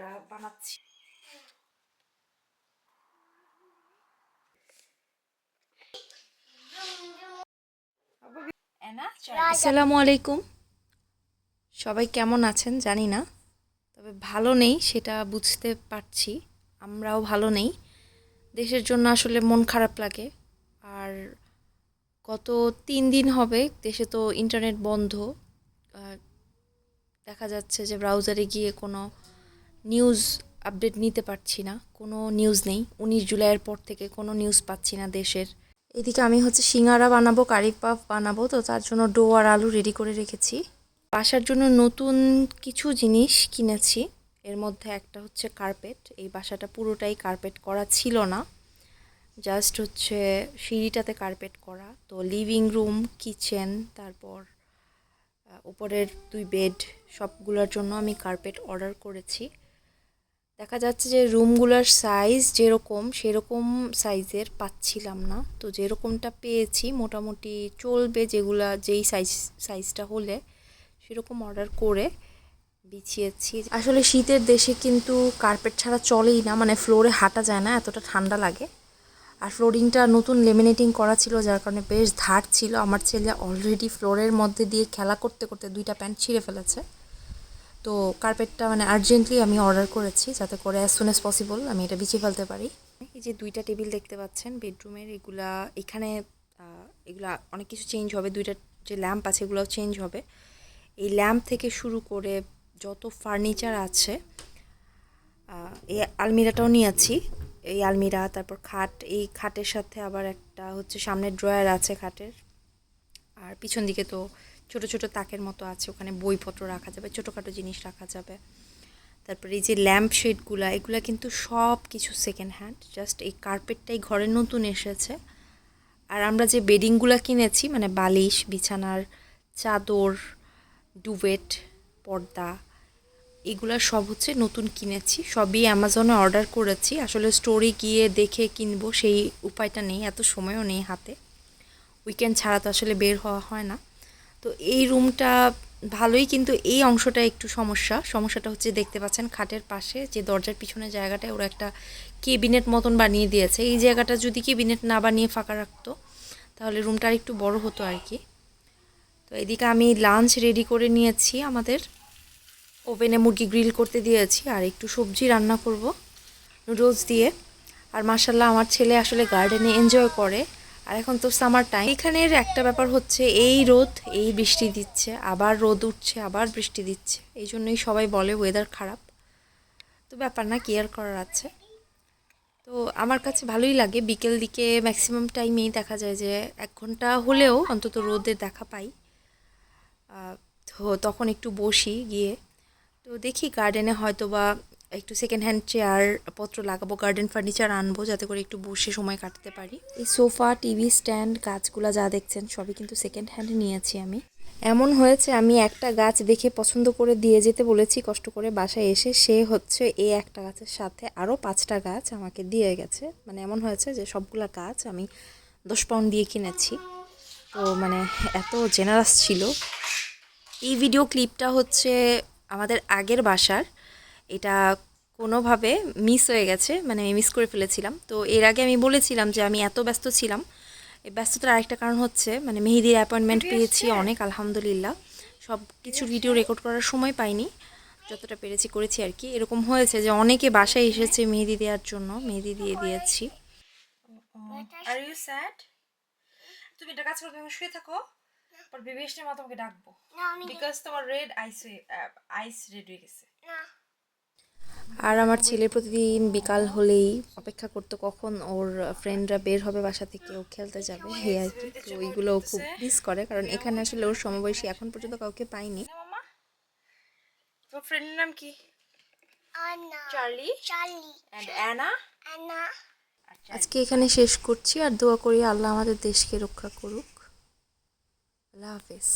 আমরা বানাচ্ছি আসসালামু আলাইকুম সবাই কেমন আছেন? জানি না। তবে ভালো নেই সেটা বুঝতে পারছি। আমরাও ভালো নেই। দেশের জন্য আসলে মন খারাপ লাগে। আর গত তিন দিন হবে দেশে তো ইন্টারনেট বন্ধ। আর দেখা যাচ্ছে যে ব্রাউজারে গিয়ে কোনো নিউজ আপডেট নিতে পারছি না। কোনো নিউজ নেই। উনিশ জুলাইয়ের পর থেকে কোনো নিউজ পাচ্ছি না দেশের। এদিকে আমি হচ্ছে সিঙ্গারা বানাবো, কারি পাফ বানাবো, তো তার জন্য ডো আর আলু রেডি করে রেখেছি। বাসার জন্য নতুন কিছু জিনিস কিনেছি। এর মধ্যে একটা হচ্ছে কার্পেট এই বাসাটা পুরোটাই কার্পেট করা ছিল না। জাস্ট হচ্ছে সিঁড়িটাতে কার্পেট করা। তো লিভিং রুম কিচেন তারপর উপরের দুই বেড সবগুলোর জন্য আমি কার্পেট অর্ডার করেছি। দেখা যাচ্ছে যে রুমগুলোর সাইজ যেরকম, সেরকম সাইজের পাচ্ছিলাম না। তো যেরকমটা পেয়েছি, মোটামুটি চলবে যেগুলা, যেই সাইজ সাইজটা হলে, সেরকম অর্ডার করে বিছিয়েছি। আসলে শীতের দেশে কিন্তু কার্পেট ছাড়া চলেই না মানে ফ্লোরে হাঁটা যায় না, এতটা ঠান্ডা লাগে। আর ফ্লোরিংটা নতুন লেমিনেটিং করা ছিল, যার কারণে বেশ ধার ছিল। আমার ছেলে অলরেডি ফ্লোরের মধ্যে দিয়ে খেলা করতে করতে দুইটা প্যান্ট ছিঁড়ে ফেলেছে। তো কার্পেটটা মানে আর্জেন্টলি আমি অর্ডার করেছি যাতে করে অ্যাজ সুন অ্যাজ পসিবল আমি এটা বিছিয়ে ফেলতে পারি। এই যে দুইটা টেবিল দেখতে পাচ্ছেন বেডরুমের এগুলা, এখানে এগুলা অনেক কিছু চেঞ্জ হবে, দুইটা যে ল্যাম্প আছে এগুলোও চেঞ্জ হবে। এই ল্যাম্প থেকে শুরু করে যত ফার্নিচার আছে এই আলমিরাটাও নিয়েছি এই আলমিরা, তারপর খাট, এই খাটের সাথে আবার একটা হচ্ছে সামনের ড্রয়ার আছে খাটের। আর পিছন দিকে তো ছোট ছোট তাকের মতো আছে, ওখানে বইপত্র রাখা যাবে, ছোটোখাটো জিনিস রাখা যাবে। তারপরে এই যে ল্যাম্প শেডগুলো, এগুলো কিন্তু সব কিছু সেকেন্ড হ্যান্ড জাস্ট এই কার্পেটটাই ঘরে নতুন এসেছে। আর আমরা যে বেডিংগুলো কিনেছি মানে বালিশ, বিছানার চাদর ডুবেট পর্দা, এগুলো সব হচ্ছে নতুন কিনেছি। সবই অ্যামাজনে অর্ডার করেছি। আসলে স্টোরে গিয়ে দেখে কিনবো, সেই উপায়টা নেই, এত সময়ও নেই হাতে। উইকেন্ড ছাড়া তো আসলে বের হওয়া হয় না। তো এই রুমটা ভালোই, কিন্তু এই অংশটা একটু সমস্যা। সমস্যাটা হচ্ছে দেখতে পাচ্ছেন খাটের পাশে যে দরজার পিছনে জায়গাটায় ওরা একটা কেবিনেট মতন বানিয়ে দিয়েছে। এই জায়গাটা যদি কেবিনেট না বানিয়ে ফাঁকা রাখতো, তাহলে রুমটা একটু বড় হতো আর কি। তো এদিকে আমি লাঞ্চ রেডি করে নিয়েছি আমাদের। ওভেনে মুরগি গ্রিল করতে দিয়েছি, আর একটু সবজি রান্না করব, নুডলস দিয়ে। আর মাসাল্লাহ আমার ছেলে আসলে গার্ডেনে এনজয় করে। আর এখন তো সামার টাইম এখানের একটা ব্যাপার হচ্ছে, এই রোদ, এই বৃষ্টি দিচ্ছে, আবার রোদ উঠছে, আবার বৃষ্টি দিচ্ছে। এই জন্যই সবাই বলে ওয়েদার খারাপ। তো ব্যাপার না কেয়ার করার আছে। তো আমার কাছে ভালোই লাগে, বিকেল দিকে ম্যাক্সিমাম টাইমেই দেখা যায় যে, এক ঘণ্টা হলেও অন্তত রোদের দেখা পাই। তো তখন একটু বসি গিয়ে। তো দেখি গার্ডেনে হয়তো বা একটু সেকেন্ড হ্যান্ড চেয়ার পত্র লাগাবো গার্ডেন ফার্নিচার আনব, যাতে করে একটু বসে সময় কাটাতে পারি। এই সোফা টিভি স্ট্যান্ড গাছগুলা যা দেখছেন, সবই কিন্তু সেকেন্ড হ্যান্ড নিয়েছি আমি। এমন হয়েছে, আমি একটা গাছ দেখে পছন্দ করে দিয়ে যেতে বলেছি, কষ্ট করে বাসায় এসে সে হচ্ছে এই একটা গাছের সাথে আরও পাঁচটা গাছ আমাকে দিয়ে গেছে। মানে এমন হয়েছে যে সবগুলা গাছ আমি দশ পাউন্ড দিয়ে কিনেছি। তো মানে এত জেনারাস ছিল। এই ভিডিও ক্লিপটা হচ্ছে আমাদের আগের বাসার। এটা কোনোভাবে মিস হয়ে গেছে মানে আমি মিস করে ফেলেছিলাম। তো এর আগে আমি বলেছিলাম যে আমি এত ব্যস্ত ছিলাম। এই ব্যস্ততার আরেকটা কারণ হচ্ছে মানে মেহেদির অ্যাপয়েন্টমেন্ট পেয়েছি অনেক আলহামদুলিল্লাহ। সব কিছু ভিডিও রেকর্ড করার সময় পাইনি। যতটা পেরেছি করেছি আর কি। এরকম হয়েছে যে অনেকে বাসায় এসেছে মেহেদি দেওয়ার জন্য মেহেদি দিয়ে দিয়েছি। আর ইউ স্যাড তুমি এটা কাজ করে তুমি শুয়ে থাকো। পর বেবি এসে মা তোমাকে ডাকবো। আমি বিকজ তোমার রেড আইস আইস রেড হয়ে গেছে। আর আমার ছেলে প্রতিদিন বিকাল হলেই অপেক্ষা করতো কখন ওর ফ্রেন্ডরা বের হবে বাসা থেকে ও খেলতে যাবে এই আর কি। তো ওইগুলো ও খুব মিস করে কারণ এখানে আসলে ওর সমবয়সী এখন পর্যন্ত কাউকে পাইনি ফ্রেন্ডের নাম কি? Charlie? Charlie. And Anna? Anna আজকে এখানে শেষ করছি আর দোয়া করি আল্লাহ আমাদের দেশকে রক্ষা করুক। আল্লাহ হাফেজ।